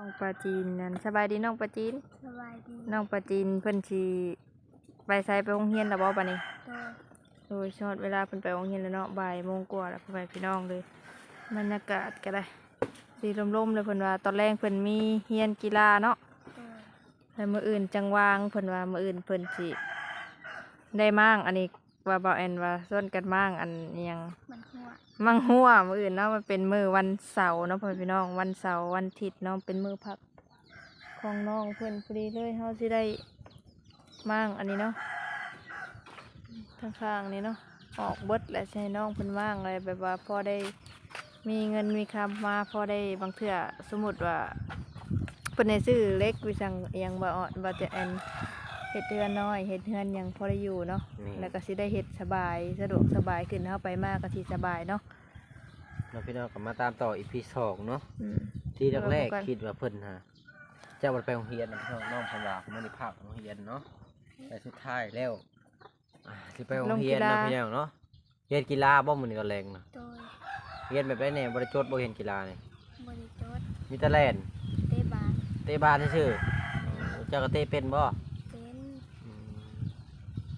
น้องปลาจีนนั่นสบายดีน้องปลาจีน สบายดีน้องปลาจีนเพิ่นสิไปไสไปโรงเรียนแล้วบ่บัดนี้โดยโดยชอดเวลาเพิ่นไปโรงเรียนแล้วเนาะบ่ายโมงกว่าแล้วพ่อแม่พี่น้องเลยบรรยากาศก็ได้สีลมๆเลยเพิ่นว่าตอนแรกเพิ่นมีเรียนกีฬาเนาะโดยแล้วมื้ออื่นจังวางเพิ่นว่ามื้ออื่นเพิ่นสิได้มั่งอันนี้ ว่าบ่แอนว่าส่วนกันมั่งอันอิหยังมันหัวมั่งหัวมื้ออื่นเนาะมันเป็นมื้อวันเสาร์เนาะพ่อแม่พี่น้องวันเสาร์วันอาทิตย์เนาะเป็นมื้อพักของน้องเพิ่นพอดีเลยเฮาสิได้มั่งอันนี้เนาะข้างๆนี้เนาะออกเบิดและใช้น้องเพิ่นว่างอะไรแบบว่าพอได้มีเงินมีคำมาพอได้บางเทื่อสมมุติว่าเพิ่นได้ซื้อเล็กวิสังอิหยังบ่ออนว่าจะแอน เฮ็ดเรือนน้อยเฮ็ดเรือนหยังพอได้อยู่เนาะนี่แล้วก็สิได้เฮ็ดสบายสะดวกสบายขึ้นเฮาไปมากก็สิสบายเนาะเราพี่น้องก็มาตามต่ออีพีสองเนาะอืม ที่แรกเออพบกันๆคิดว่าเพิ่นฮะเจ้ามันไปโรงเรียนนะพี่น้องน้องเพิ่นว่ามันได้ภาคโรงเรียนเนาะแต่สุดท้ายแล้วอ่าสิไปโรงเรียนเนาะพี่น้องเนาะเรียนกีฬาบ่มื้อนี้ตอนแรงนะโดยเรียนแบบได้แน่บ่ได้จดบ่เห็นกีฬานี่บริจดมีแต่แล่นเตะบาสเตะบาสซื่อๆเจ้าก็เตะเป็นบ่เป็นอืม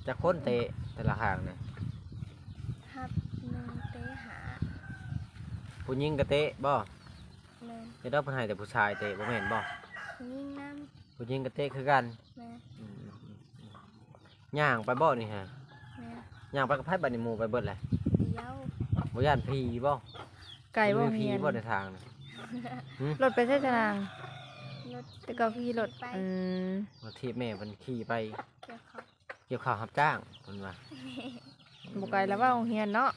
จักคนเตะแต่ละข้างนี่ทับหนึ่งเตะหาผู้หญิงก็เตะบ่แมนเฮ็ดเอาเพิ่นให้แต่ผู้ชายเตะบ่แม่นบ่ยิ่งน้ผู้หญิงก็เตะคือกันำแมนอืมย่างไปบ่นี่ฮะแมนย่างไปกับไผบัดนี้หมู่ไปเบิดแหละเดียวบ่ย่านผีบ่ไก่บ่มีผีเฮียนบ่ในทางน่ะรถไปใช้สนางรถแต่ก็ขี่รถไปอืมบางทีแม่มันขี่ไป เกี่ยวเขาเกี่ยวข้าวรับจ้างเพิ่นว่าบ่ไกลแล้วว่าโรงเรียนเนาะ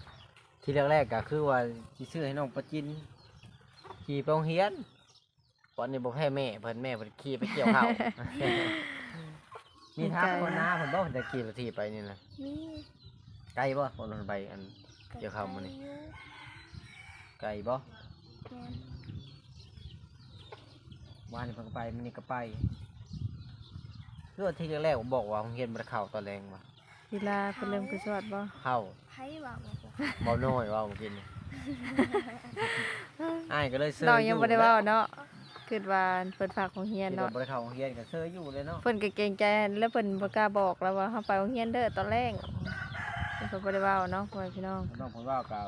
ที่แรกๆก็คือว่าสิซื้อให้น้องประจินขี่ไปโรงเรียนตอนนี้บ่แพ้แม่เพิ่นแม่เพิ่นขี่ไปเกี่ยวข้าว มีทางคนหน้าเพิ่นบ่เพิ่นจะขี่รถถีบไปนี่นะนี่ ไกลบ่คนรถไปอันเกี่ยวข้าวมานี่อยู่ไกลบ่แมนวานนี่เพิ่นก็ไปมื้อนี้ก็ไป คือว่าที่แรกๆผมบอกว่าโรงเรียนบ่ได้เข้าตอนแรงว่ะกีฬาเพิ่นเริ่มคือสอดบ่เข้าไพ่ว่าบอกว่าบ่น้อยว่าเมื่อกี้นี่ อ้ายก็เลยซื้อน้องยังบ่ได้แล้เว้าเนาะคิดว่าเพิ่นฝากโรงเรียนที่เนาะเราบ่ได้เข้าโรงเรียนก็ซื้ออยู่เลยเนาะเพิ่นก็เกรงใจแล้วเพิ่นบ่กล้าบอกแล้วว่าเฮาไปโรงเรียนเด้อตอนแรกเพิ่นก็บ่ได้เว้าเนาะพ่อแม่พี่น้อง น้องผมว่าก็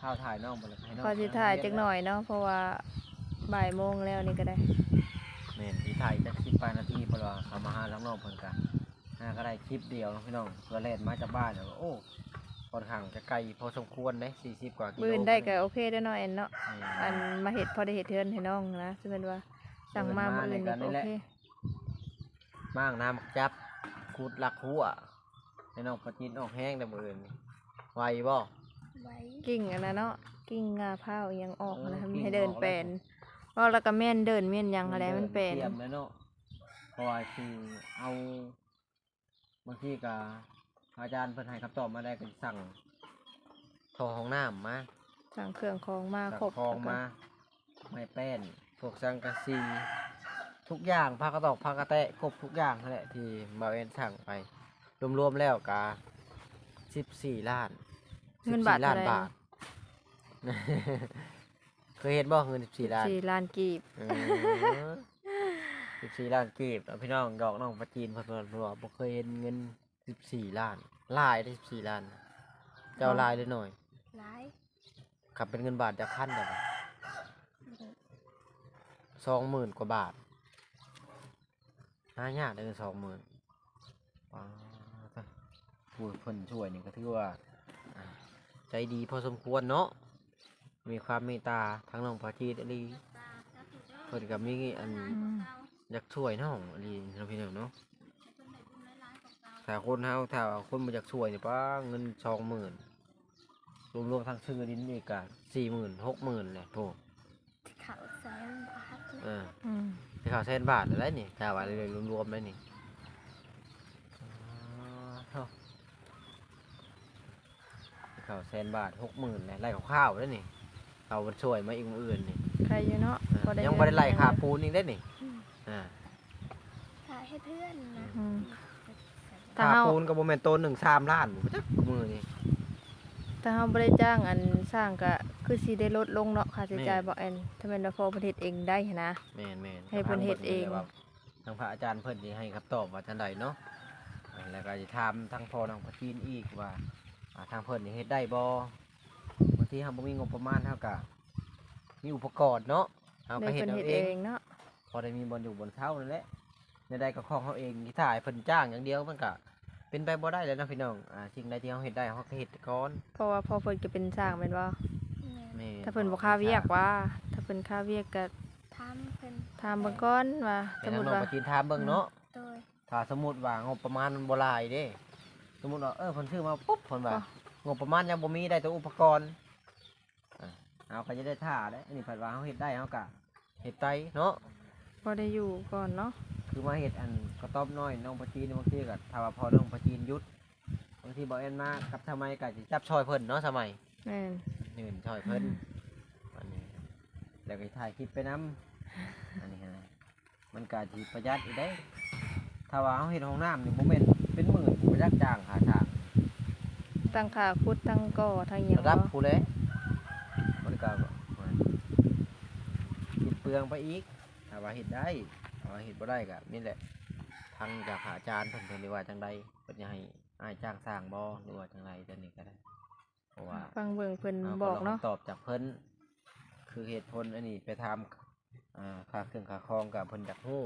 ข้าวถ่ายน้องบ่เลยให้น้องขอสิถ่ายจักหน่อยเนาะเพราะว่าบ่ายโมงแล้วนี่ก็ได้แม่นสิ ถ่ายจัก10ปลายนาทีเพราะว่าเขามาหาน้องๆเพิ่นก็หาก็ได้คลิปเดียวเนาะพี่น้องเพื่อแล่นมาจากบ้านแล้วก็โอ้ค่อนข้างจะไกลพอสมควรเด้40กว่ากิโลมื้ออื่นได้ก็โอเคได้อเนาะแอนเนาะอืมอันมาเฮ็ดพอได้เฮ็ดเทือนให้น้องนะซึ่งเป็นว่าสั่งมามื้ออื่นนี่ก็โอเคมากน้ำจับคูดลักหัวให้น้องประจินออกแห้งแต่มื้ออื่นนี่ไหวบ่ ไว้ กิ่งอันนั้นเนาะกิ่งงาพร้าวอิหยังออกนะเออให้กิ่งเดินออกแล้ว แปลน เพราะแล้วก็แม่นเดินแม่นหยังอะไรมันแปลนเตรียมแล้วเนาะเพราะว่าคือเอาบางทีก็อาจารย์เพิ่นให้คำตอบมาได้ก็สั่งทอห้องน้ำมาสั่งเครื่องของมาสั่งครบคองมาไม้แป้นพวกสังกะสีทุกอย่างผ้ากระตอกผ้ากระแตะครบทุกอย่างนั่นแหละที่บาเอ็นสั่งไป รวมๆแล้วกาสิบสี่ล้านเงินบาท14ล้าเท่านไหร่ บาท เคยเห็นบ่เงินสิบสี่ล้านสี่ล้านกีบสิบสี่ล้านกีบเอาพี่น้องดอกน้องปลาจีนเพิ่นว่าเพิ่นว่าบ่เคยเห็นเงินสิบสี่ล้านลายได้สิบสี่ล้าน เจ้าลายได้หน่อยร้ายขับเป็นเงินบาทจะพันได้บ่สองหมื่นกว่าบาทหายากได้เงินสองหมื่นว้าวจ้ะผู้เพิ่นช่วยนี่ก็ถือว่าอ่า ใจดีพอสมควรเนาะ มีความเมตตาทั้งน้องปลาจีนอหลีเพิ่นก็มีอันอืมอยากช่วยน้องอันนี้เราะพี่น้องเนาะถ้าคนเฮาถ้าคนมาอยากช่วยนี่ป้าเงินสองหมื่นรวมๆทั้งชื่อดินนี่ก็สี่หมื่นหกหมื่นเลยโถที่เขาแสนบาทเอออืมที่เขาแสนบาทอะไรนี่ถ้าว่าเลยรวมๆเลยนี่อ๋อเท่าที่เขาแสนบาทหกหมื่นเลยไล่ข้าวๆแล้วนี่ เขามันช่วยมาอีกมื้ออื่นนี่ใครอยู่เนาะอ่าพอยังไม่ได้ไล่ค่าเงินปูนอีกได้นี่อ่าถ่ายให้เพื่อนนะอืมถ้าค่าเฮาปูนกับโมเมนต์ต้นหนึ่งสามล้านบ่จักมือนี่ถ้าเฮาบ่ได้จ้างอันสร้างก็คือสิได้ลดลงเนาะค่าใช้จ่ายบ่แอนถ้าแม่นว่าพอประเทศเองได้หั้นนะ แม่นแม่นให้เพิ่นเฮ็ดเอง ทาบิ่นี่แหละว่าทางพระอาจารย์เพิ่นสิให้คำตอบว่าจังไดเนาะอ่าแล้วก็สิถามทางพ่อน้องพระจีนอีกว่าอ่าทางเพิ่นนี่เฮ็ดได้บ่บาง ทีเฮาบ่มีงบประมาณเฮาก็มีอุปกรณ์เนาะเฮาได้ก็เฮ็ดเพิ่นเอาเฮ็ดเอเองงเนาะพอได้มีบนอยู่บนเท้านั่นแหละในใดก็ของเขาเองที่ถ่ายเพิ่นจ้างอย่างเดียวมันก็เป็นไปบ่ได้แล้วนะพี่น้องอ่าสิ่งใดที่เขาเฮ็ดได้เขาก็เฮ็ดก่อนเพราะว่าพอเพิ่นก็เป็นสร้างแม่นบ่แม่นแม่ถ้าเพิ่นบ่ค่าเวียกว่า ถ้าเพิ่นค่าเวียกก็ทำเพิ่นถามเบิ่งก่อนว่าสแต่มทามุงติน้องว่าปจีนถามเบิ่งเนาะโดยถ้าสมมุติว่างบประมาณมันบ่หลายเด้สมมุติว่าเออเพิ่นซื้อมาปุ๊บเพิ่นว่างบประมาณยังบ่มีได้แต่อุปกรณ์อะ เอาก็จะได้ท่าได้อันนี้เพิ่นว่าเขาเฮ็ดได้เขาก็เฮ็ดไตเนาะบ่ได้อยู่ก่อนเนาะคือมาเฮ็ดอันกระต๊อบน้อยน้องปจีนบางทีก็ถ้าว่าพอน้องปจีนหยุดบางทีบ่แอนมากับทำไมก็สิจับช่อยเพิ่นเนาะสมัยแม่นยืนช่อยเพิ่นอันนี้แล้วก็ถ่ายคลิปไปน้ำอันนี้ฮะมันก็สิประหยัดอีกได้ถ้าว่าเขาเห็นห้องน้ำนี่โมเมนเป็นหมื่นประหยัดจ้างค่าจ้างตั้งค่าขุดตั้งก่อทั้งหยังระดับบ่ผู้เลยมัน ก็คิดเปลืองไปอีกถ้าว่าเห็ดได้ถ้าว่าเห็ดบ่ได้ก็นี่แหละทางจากพระอาจารย์เพิ่นเพิ่นได้ว่าจังใดเพิ่นจะให้อ้ายจ้างสร้างบ่หรือว่าจังไรจังนี้ก็ได้เพราะว่าฟังเบิ่งเพิ่นเอาบอกลงเนาะตอบจากเพิ่นคือเหตุผลอันนี้ไปทำอ่าค่าเครื่องค่าคองกับเพิ่นจากฮู้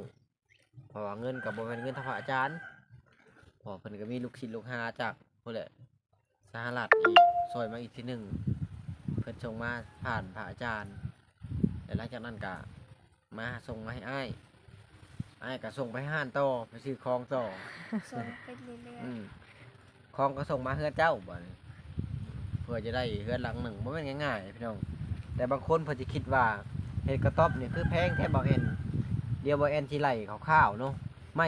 เพราะว่าเงินกับบ่แม่นเงินทางพระอาจารย์เพอเพิ่นก็มีลูกศิษย์ลูกหาจากพุ่นแหละสหรัฐอีกซอยมาอีกทีหนึ่งเพิ่นส่งมาผ่านพระอาจารย์แล้วหลังจากนั้นก็มาส่งมาให้อ้ายอ้ายก็ส่งไปให้ห้านต่อไปซื้อของต่อส่งไปเรื่อยอืมของก็ส่งมาเฮือนเจ้าบ่นี้เพื่อจะได้เฮือนหลังหนึ่งบ่แม่นง่ายๆพี่น้อง แต่บางคนเพิ่นจะคิดว่าเห็ดกระต๊อบนี่คือแพงแค่บ่เอ็นเดียวบ่เอ็นสิไหลข้าวๆเนาะไม่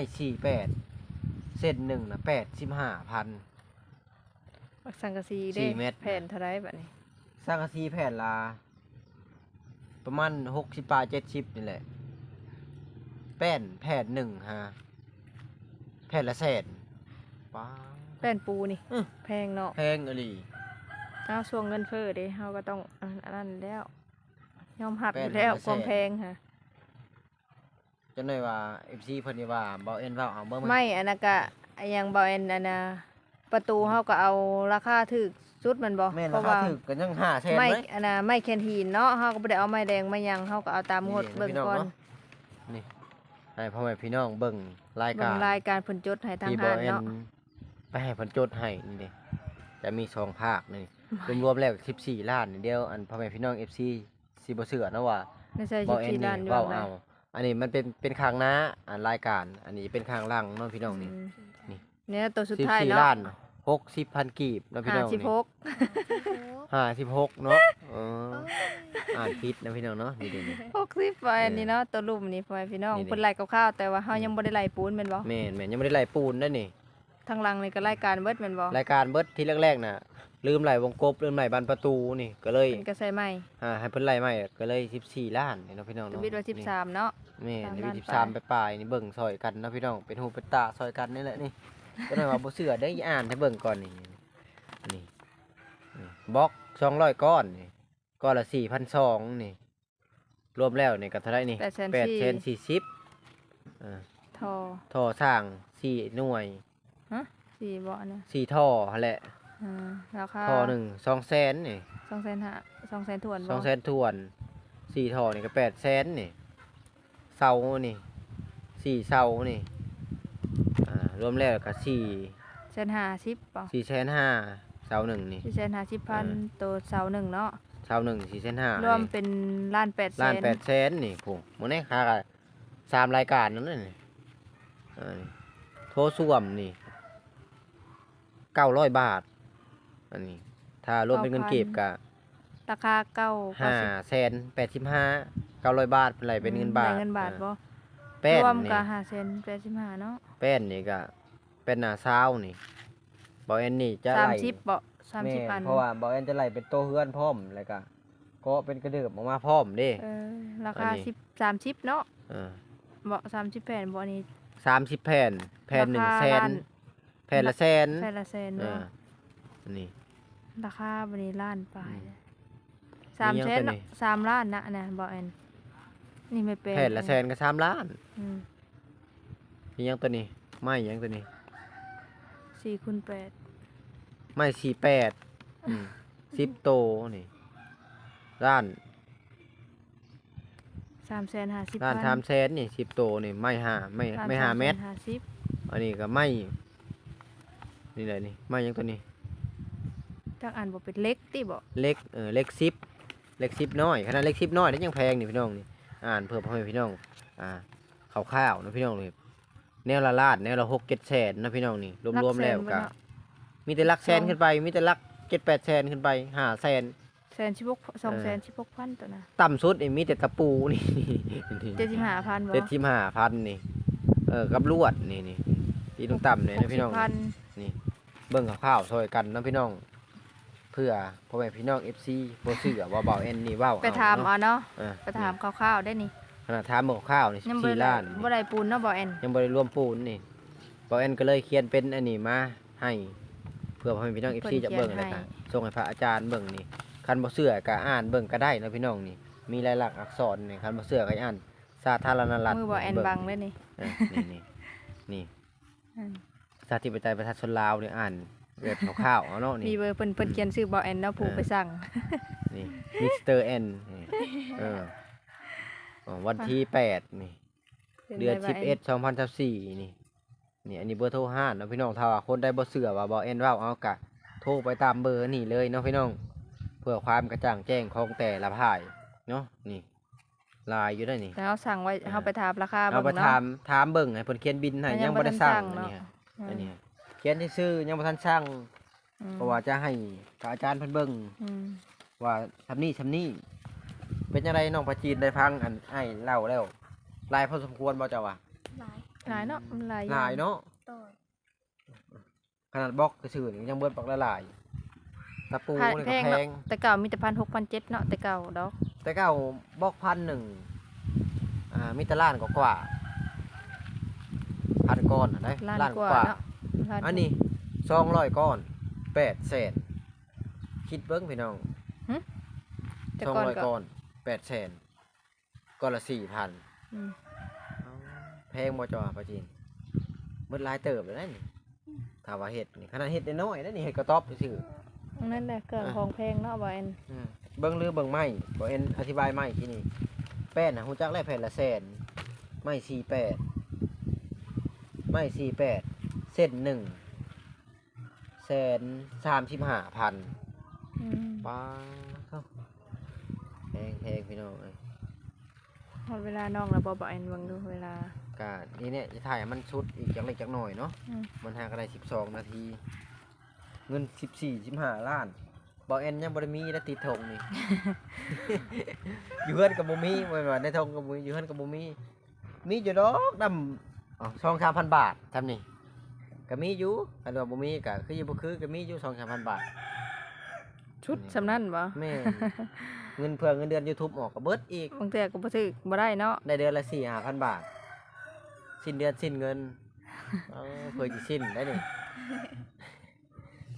48เส้นหนึ่งนะ85,000บักสังกะสีเด้สี่เม็ด แผ่นเท่าไรบัดนี้ สังกะสีแผ่นละประมาณ60บาท70นี่แหละ แป้นแผ่นหนึ่งฮะ แผ่นละแสนป้าแผ่นปูนี่อื้อ แพงเนาะแพงอหลี เอาช่วงเงินเฟ้อเด้เฮาก็ต้องอันอันนั้นแล้วยอมรับแป้อนยู่แล้วละแสนความแพงค่ะจนได้ว่า FC เพิ่นนี่ว่าบ่เอ็นเว้าเอาเบิ่งไม่อันนั้นก็อันยังบ่แอนอันน่ะประตูเฮาก็เอาราคาถูก สุดแมันบ่แม่นเพราราะคาว่าถึกกันยัง5แสนไม่เลยอันน่ะไม่แคนทีนเนาะเฮาก็บ่ได้เอาไม้แดงมาหยังเฮาก็เอาตามงดนี่เบิ่งพี่น้องก่อนเนาะนี่ให้พ่อแม่พี่น้องเบิ่งรายเบิ่กางรรายการเพิ่นจดให้ทางที่บหาอนเอ็นเนาะไปให้เพิ่นจดให้นี่เด้จะมีสองภาคนี่รวมๆแล้ว14ล้านนี่เดียวอันพ่อแม่พี่น้อง FC สิบ่เชื่อนะว่าไม่ใช่บ่เอ็น14นี่ล้านอยู่เว้าไหนเอา อันนี้มันเป็นเป็นข้างหน้าอันรายการ อันนี้เป็นข้างหลังเนาะพี่น้องนี่อืมนี่ เนี่ยตัวสุดท้าย14เนาะล้าน 60,000กีบเนาะพี่น้องนี่56ๆ56เนาะเออโอ้ยอ่านผิดนะพี่น้องเนาะนี่เด้นี่60ไปอันนี้เนาะตัวลุ่มนี่พ่อแม่พี่น้องนี่ๆเพิ่นไล่คร่าวๆแต่ว่าเฮายังบ่ได้ไล่ปูนแม่นบ่แม่นแม่นยังไม่ได้ไล่ปูนนั่นนี่ทางหลังนี่ก็รายการเบิดแม่นบ่รายการเบิดที่แรกๆน่ะ ลืมไหลวงกบลืมไหลบานประตูนี่ก็เลยเป็นกระใสใหม่อ่าให้เพิ่นไล่ใหม่ก็เลย14ล้านนี่เนาะพี่น้องทเนาะวิตว่านี่ 13เนาะ แม่นสามนี่ล้านสิบสามไปปลายๆนี่เบิ่งซอยกันเนาะพี่น้องเป็นหูเป็นตาซอยกันนี่แหละนี่ ก็ได้ว่าบ่เชื่อได้ออ่านให้เบิ่งก่อนนี่นี่นี่บล็อก200ก้อนนี่ก้อนละ4,200นี่ รวมแล้วนี่ก็เท่าไหร่นี่8 4 0 8เซน40อ่าทอท่อสร้างสี่หน่วยสี่บ่เนี่ยสี่ท่อหั่นแหละอ่าราคาท่อหนึ่งสองแสนนี่2,500 200,000ถ้วนสบ่องแสนทวนสี่ท่อนี่ก็แปดแสนนี่เสานี่สี่เสานี่อ่า รวมแล้วก็สี่เส้นห้าสิบป่ะสี่แสนห้าเสาหนึ่งนี่ สี่เส้นห้าสิบพันเออ ตัวเสาหนึ่งเนาะเสาหนึ่งสี่แสนห้ารวมเป็นล้านแปดแสล้านนแปดแสนนี่ผมมันนี่ค่าก็สามรายการนั่นน่ะนี่อ่านี่โทรส่วมนี่เก้าร้อยบาท อันนี้ ถ้ารวมเป็นเงินเก็บก็ราคาเก้าห้าแสนแปดสิบห้าเก้าร้อยบาทเป็นไรเป็นเงินบาทเงินบาทบ่อ่แป้นรวมนี่กับห้าเซนแปดสิบห้าเนาะแป้นนี่ก็เป็นหน้าซาวนี่บอเอ็นนี่จะสามไล่สิบบ่สามแม่สิบพันเพราะว่าบอเอ็นจะไล่เป็นโตเฮือนพร้อมแล้วก็ก็เป็นกระเดิบออกมาพร้อมเด้เออราคาอันนี้สิบสามสิบเนาะอ่าบ่สามสิบแผ่นบ่อันนี้ สามสิบแผ่น แผ่นหนึ่งราคาแสนล้าน แผ่นละแสนแผ่นละแสนเอเนาะออันนี้ราคาบริล้านปลายอืมสามมียังแสนตัวไหนเนาะสามล้านนะนะบอแอน นี่ไม่เป็นแผ่นละแสนก็สามล้านอืมมีหยังตัวนี้ไม่หยังตัวนี้ สี่คูณแปดไม่สี่แปดสิบโตนี่ล้านสามแสนห้าสิบล้านพัสามแสนนี่สิบโตนี่ไม่ห้าไม่ล้นไม่ห้าสเมตรแสนห้าสิบอันนี้ก็ไม่นี่แหละนี่ไม่หยังตัวนี้จักอันบอกเป็นเล็กติบอกเล็กเออเล็กซิปเล็กซิปน้อยขนาดเล็กซิปน้อยนี่ยังแพงนี่พี่น้องนี่ อ่านเพื่อพ่อแม่พี่น้องอ่าข้าวๆนะพี่น้องนี่แนวละลาดแนวละหกเจ็ดแสนนะพี่น้องนี่รวมๆแล้วก็มีแต่หลักแสนขึ้นไป มีแต่หลักเจ็ดแปดแสนขึ้นไปห้าแสนแสนชิบกสองแสนชิบกพันตัวนะต่ำสุดนี่มีแต่ตะปูนี่เจ็ดสิบห้าพันบอเจ็ดสิบห้าพันนี่เออกับลวดนี่นี่ที่ต้องต่ำเลยนะพี่น้องพันนี่เบิ่งข้าวๆซอยกันนะพี่น้อง เพื่อพ่อแม่พี่น้องเอฟซีโบเสือว่าเบาเอ็นนี่เว้าไปถามเอเอาเนาะเออไปถามคร่าวๆได้นี่ขนาดถามเบิ่งข้าวนี่ยังบ่สี่ได้ล้านบ่ได้ปูนเนาะบอแอนยังบริรวมปูนนี่เบาเอ็นก็เลยเขียนเป็นอันนี้มาให้ เพื่อพ่อแม่พี่น้องเอฟซีจะเบิ่งเลยค่ะส่งให้พระอาจารย์เบิ่งนี่คันบ่เสือก็อ่านเบิ่งก็ได้นะพี่น้องนี่ มีลายลักษณ์อักษรนี่คันบ่เสือก็อ่านสาธารณรัฐมือบอแอนเงบังเลยนี่เออนี่นี่นี่ อืม สาธิปไตยประชาชนลาวนี่อ่าน แบบคร่าวๆเอาเนาะมีนี่เบอร์เพิ่นเพิ่นเขียนชื่อบอแอนเนาะผูกไปสั่ง นี่มิสเตอร์แอนเอออ๋อวันที่แปดนี่ เดือนสิบเอ็ดสองพันสิบสี่นี่นี่อันนี้เบอร์โทรห้าเนาะพี่น้องถ้าว่าคนได้บ่เสือว่าบ่เอ็นเว้าเอากะโทรไปตามเบอร์นี่เลยเนาะพี่น้อง เพื่อความกระจ่างแจ้งของแต่ละภายเนาะนี่ลายอยู่ได้นี่แต่เขาสั่งไว้เขาไปถามราคาเอาไปเบิ่งถามเนาะถามเบิ่งให้เพิ่นเขียนบินให้มันยัยังงบ่ได้สั่งบ่ทันสั่งอันนี้เนาะอันนี้เขียนซื่อๆยังบ่ทันสั่งอืมเพราะว่าจะให้พระอาจารย์เพิ่นเบิ่งอืมว่าทำนี่ทำนี่เป็นจังไดน้องพระจีนได้พังอันไอ้เล่าแล้วลายพอสมควรบ่เจ้าว่าหลายหลายเนาะมันหลายหลายเนาะโตยขนาดบล็อกก็ชื่อนี่ยังเบิดปักละลายตะปูพันนี่แพก็งแพเนาะง แต่เก่ามีแต่พันหกพันเจ็ดเนาะแต่เก่าดอกแต่เก้าบล็อกพันหนึ่งอ่ามีแต่ล้านกว่ากว่าพันก้อนได้ล้านล้านกกว่าว่าเนาะ ล้านอันนี้สองร้อยก้อนแปดแสนคิดเบิ้งพี่น้องแต่สองก่อนร้อยก็ก้อนแปดแสนก้อนละสี่พันอืมแพงบ่จ้าปาจีนเบิดหลายเติบเลยนะนี่ถ้าว่าเห็ดนี่ขนาดเห็ดน้อยๆนะนี่เห็ดกระต๊อบซื่อนั่นแหละเกิดอะของแพงเนาะบอแอนๆอืมเบิ้งหรือเบิ้งไม้บ่เอ็นอธิบายไม้ที่นี่แป้นนะฮู้จักแล้วแผ่นละแสนไม้สี่แปดไม้สี่แปด เส้นหนึ่งแสนสามสิบห้าพันอืมป้าเข้าแพงแพงพี่น้องเอ้ยหมดเวลาน้องแล้วบอบอแอนเบิ่งดูเวลา กานี่เนี่ยจะถ่ายให้มันชุดอีกจักเล็กจักหน่อยเนาะอืม มันหากันได้สิบสองนาที เงินสิบสี่สิบห้าล้านบอกเอ็นยังบริมีและติดธงนี่ อยู่เฮือนกับบุมีไว้ว่าในธงกับบุมีอยู่เฮือนกับบุมีมีอยู่ดอกดำอ๋อสองสามพันบาททำนี่ ก็มีอยู่อันว่าบุมีก็คืออยู่บ่คือก็มีอยู่สองสามพันบาท ชุดสำนั่นบ่แม่นเงินเพื่อเงินเดือนยูทูบออกก็เบิดอีก บางเทื่อก็บ่ซื้อบ่ได้เนาะได้เดือนละสี่ห้าพันบาท สิ้นเดือนสิ้นเงินเอาเพื่อจะสิ้นได้นี่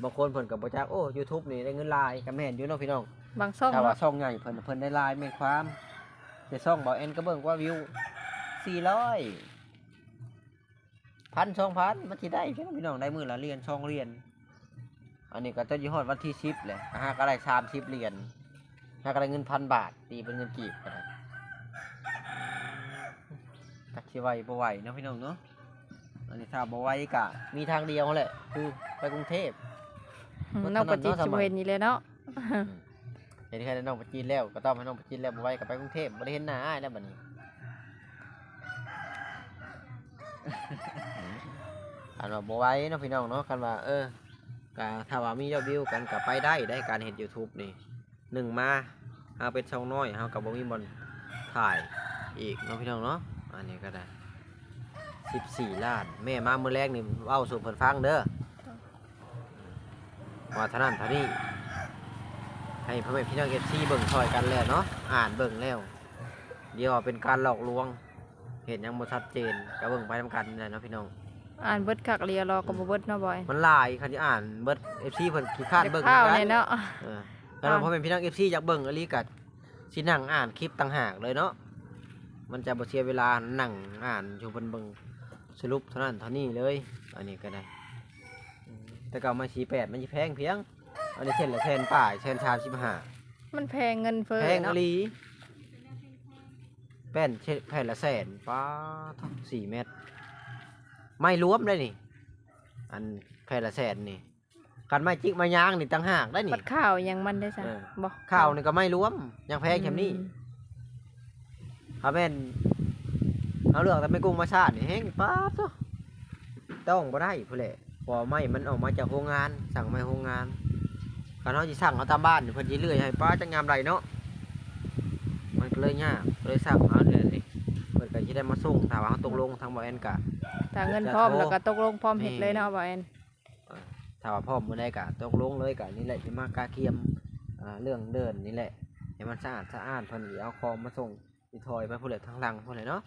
บางคนเพิ่นกับบ่จักโอ้ยูทูบนี่ได้เงินหลายก็แม่นอยู่เนาะพี่น้อง บางซ่องถ้าว่าเนาะช่องใหญ่เพิ่นเพิ่นได้หลายแม่นความแต่ช่องบ่แอนก็เบิ่งว่าวิว400 พันสองพันมันสิได้พี่น้องพี่น้องได้มื้อละเหรียญช่องเหรียญอันนี้ก็จะอยู่ฮอดวันที่10แหละหาก็ได้30เหรียญหาก็ได้เงินพันบาท ตีเป็นเงินกีบก็ได้ตักสิไหวบ่ไหวเนาะพี่น้องเนาะอันนี้ถ้าบ่ไหวกะมีทางเดียวแหละคือไปกรุงเทพอืมรถน้องประจิตถนนเนาะสิสมับ่ยเห็นนี่เลยเนาะเห็นแค่น้องไปจีนแล้วก็ต้องให้น้องไปจีนแล้วบ่ไหวก็ไปกรุงเทพบ่ได้เห็นหน้าอ้ายแล้วบัดนี้ อันว่าบ่ไหวเนาะพี่น้องเนาะกันว่าเออก็ถ้าว่ามียอดวิวกันก็ไปได้ได้การเห็น YouTube นี่หนึ่งมาเฮาเป็นช่องน้อยเฮาก็บ่มีบอนถ่ายอีกเนาะพี่น้องเนาะอันนี้ก็ได้14ล้านแม่มาเมื้อแรกนี่เว้าสู่เพิ่นฟังเด้อว่าเท่านั้นเท่านี้ให้พ่อแม่พี่น้องเอฟซีเบิ่งซอยกันแล้วเนาะอ่านเบิ่งแล้ว เดี๋ยวเป็นการหลอกลวง เห็นยังบ่ชัดเจนก็เบิ่งไปทำกันนี่แหละเนาะพี่น้อง อ่านเบิดคักเรียรอก็บ่เบิดเนาะบอยมันหลายคันที่อ่านเบิด FC เพิ่นขี้คร้านเบิ่งข้าวคือกัเนี่ยเนาะ เออแล้วพอเป็นพี่น้อง FC อยากเบิ่งอหลีก็สินั่งอ่านคลิปต่างหากเลยเนาะมันจะบ่เสียเวลานั่งอ่านอยู่เพิ่นเบิ่งสรุปเท่านั้นเท่านี้เลย อันนี้ก็ได้อืมแต่เก่ามา48มันสิแพงเพียง อันนี้เช่นละแสนป่ายแสน35 มันแพงเงินเฟ้อแพงอเนาะหลีแป้นเช่นแผ่นละแสนป้าทสี่เมตร ไม่รวมเลยนี่ อันแผ่นละแสนนี่กันไม่จิกมายางนี่ตั้งหากได้นี่บัดข้าวยังมันได้ซะเออ บ่ข้าวนี่ก็ไม่รวมยังแพงแค่นี้อืมเอาแม่นเอาเรื่องแต่ไม่กุ้งมาชาตินี่แห้งป้าบตัวต้องบ่ได้พุ่นแหละเพอไม่มันออกมาจากโรงงาน สั่งมาโรงงานการเขาจะสั่งเอาตามบ้านนี่เพิ่นสิเลื่อยให้ป้าจังงามไรเนาะมันก็เลยยากเลยสั่งเอาเนี่ย นี่เพิ่นก็สิได้มาส่งถ้าว่าเขาตกลงทางบ่แอนกะ ถ้าเงินจะพร้อมโทรแล้วก็ตกลงพร้อมนี่เฮ็ดเลยเนาะบอยแอนถ้าว่าพ่อมื้อใดกะตกลงเลยกะนี่แหละสิมากาเกียมอ่าเรื่องเดินนี่แหละให้มันสะอาดสะอ้านเพิ่นสิเอาของมาส่งสิถอยไปพุ่นแหละทางหลังพุ่นแหละเนาะ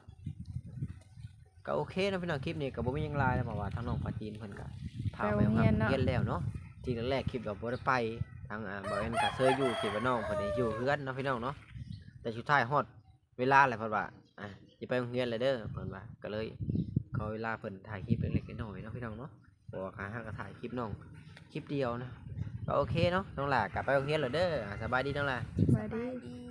ก็โอเคนะพี่น้องคลิปนี้ก็บ่มีหยังหลายแล้วเพราะว่าทางน้องปาจีนเพิ่นก็พาไปโรงเรียนเรียนแล้วเนาะทีแรกๆคลิปก็บ่ได้ไปทางอ่าบ่แม่นก็เซยอยู่คิดว่าน้องเพิ่นนี่อยู่เฮือนเนาะพี่น้องเนาะแต่สุดท้ายฮอดเวลาแล้วเพิ่นว่าอะ จะไปโรงเรียนเลยเด้อเพิ่นว่าก็เลยขอเวลาเพิ่นถ่ายคลิปเล็กๆน้อยๆเนาะพี่น้องเนาะบอกหาหาก็ถ่ายคลิปน้องคลิปเดียวนะก็โอเคเนาะน้องหลากลับไปโรงเรียนเลยเด้อสบายดีน้องหลา สบายดี